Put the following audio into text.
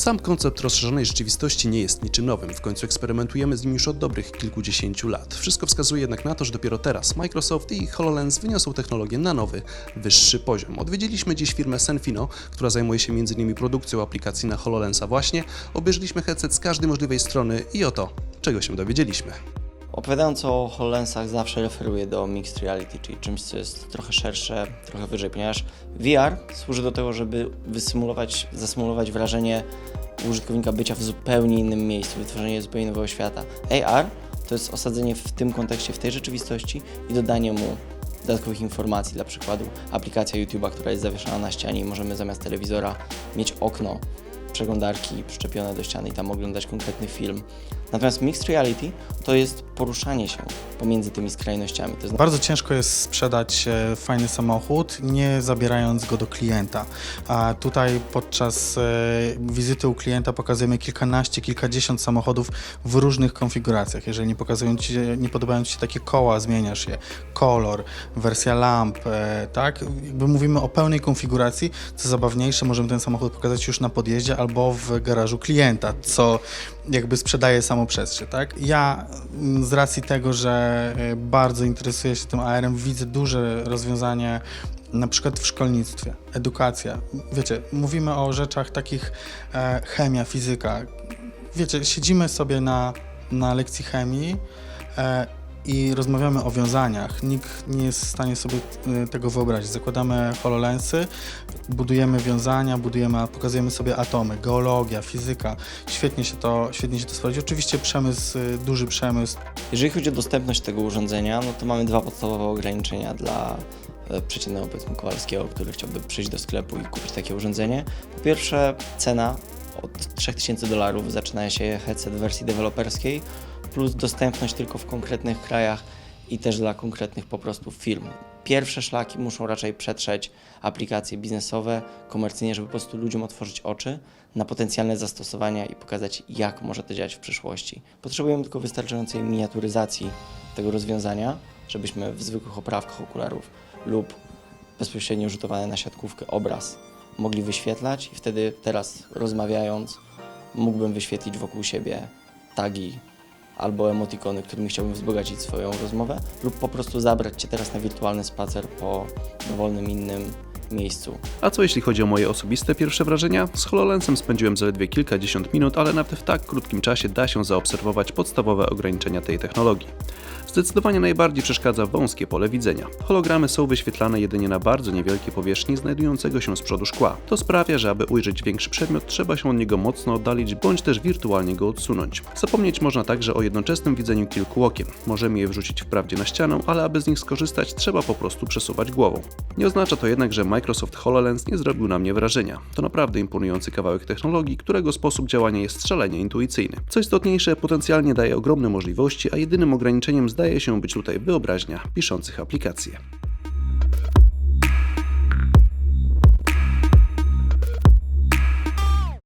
Sam koncept rozszerzonej rzeczywistości nie jest niczym nowym, w końcu eksperymentujemy z nim już od dobrych kilkudziesięciu lat. Wszystko wskazuje jednak na to, że dopiero teraz Microsoft i HoloLens wyniosą technologię na nowy, wyższy poziom. Odwiedziliśmy dziś firmę Senfino, która zajmuje się m.in. produkcją aplikacji na HoloLensa właśnie. Obejrzeliśmy headset z każdej możliwej strony i oto, czego się dowiedzieliśmy. Opowiadając o HoloLensach zawsze referuję do Mixed Reality, czyli czymś, co jest trochę szersze, trochę wyżej, ponieważ VR służy do tego, żeby wysymulować, zasymulować wrażenie użytkownika bycia w zupełnie innym miejscu, wytworzenie zupełnie nowego świata. AR to jest osadzenie w tym kontekście, w tej rzeczywistości i dodanie mu dodatkowych informacji, dla przykładu aplikacja YouTube'a, która jest zawieszona na ścianie i możemy zamiast telewizora mieć okno przeglądarki przyczepione do ściany i tam oglądać konkretny film. Natomiast mixed reality to jest poruszanie się pomiędzy tymi skrajnościami. To znaczy Bardzo ciężko jest sprzedać e, fajny samochód, nie zabierając go do klienta. A tutaj podczas e, wizyty u klienta pokazujemy kilkanaście, kilkadziesiąt samochodów w różnych konfiguracjach. Jeżeli nie, pokazują ci, nie podobają Ci się takie koła, zmieniasz je. Kolor, wersja lamp, e, tak? Jakby mówimy o pełnej konfiguracji. Co zabawniejsze, możemy ten samochód pokazać już na podjeździe albo w garażu klienta, co jakby sprzedaje samo przez się, tak? Ja mm, z racji tego, że e, bardzo interesuję się tym AR-em, widzę duże rozwiązanie na przykład w szkolnictwie, edukacja. Wiecie, mówimy o rzeczach takich e, chemia, fizyka. Wiecie, siedzimy sobie na, na lekcji chemii e, i rozmawiamy o wiązaniach. Nikt nie jest w stanie sobie e, tego wyobrazić. Zakładamy HoloLensy, budujemy wiązania, budujemy, pokazujemy sobie atomy, geologia, fizyka. Świetnie się to, świetnie się to sprawdzi. Oczywiście przemysł, y, duży przemysł, Jeżeli chodzi o dostępność tego urządzenia, no to mamy dwa podstawowe ograniczenia dla e, przeciętnego powiedzmy Kowalskiego, który chciałby przyjść do sklepu i kupić takie urządzenie. Po pierwsze cena od 3000 dolarów zaczyna się headset w wersji deweloperskiej, plus dostępność tylko w konkretnych krajach i też dla konkretnych po prostu firm. Pierwsze szlaki muszą raczej przetrzeć aplikacje biznesowe, komercyjnie, żeby po prostu ludziom otworzyć oczy na potencjalne zastosowania i pokazać, jak może to działać w przyszłości. Potrzebujemy tylko wystarczającej miniaturyzacji tego rozwiązania, żebyśmy w zwykłych oprawkach okularów lub bezpośrednio rzutowany na siatkówkę obraz mogli wyświetlać i wtedy teraz rozmawiając mógłbym wyświetlić wokół siebie tagi albo emotikony, którymi chciałbym wzbogacić swoją rozmowę lub po prostu zabrać Cię teraz na wirtualny spacer po dowolnym innym miejscu. A co jeśli chodzi o moje osobiste pierwsze wrażenia? Z HoloLensem spędziłem zaledwie kilkadziesiąt minut, ale nawet w tak krótkim czasie da się zaobserwować podstawowe ograniczenia tej technologii. Zdecydowanie najbardziej przeszkadza wąskie pole widzenia. Hologramy są wyświetlane jedynie na bardzo niewielkiej powierzchni znajdującego się z przodu szkła. To sprawia, że aby ujrzeć większy przedmiot, trzeba się od niego mocno oddalić bądź też wirtualnie go odsunąć. Zapomnieć można także o jednoczesnym widzeniu kilku okien. Możemy je wrzucić wprawdzie na ścianę, ale aby z nich skorzystać, trzeba po prostu przesuwać głową. Nie oznacza to jednak, że Microsoft HoloLens nie zrobił na mnie wrażenia. To naprawdę imponujący kawałek technologii, którego sposób działania jest szalenie intuicyjny. Co istotniejsze, potencjalnie daje ogromne możliwości, a jedynym ograniczeniem zdaje się być tutaj wyobraźnia piszących aplikacje.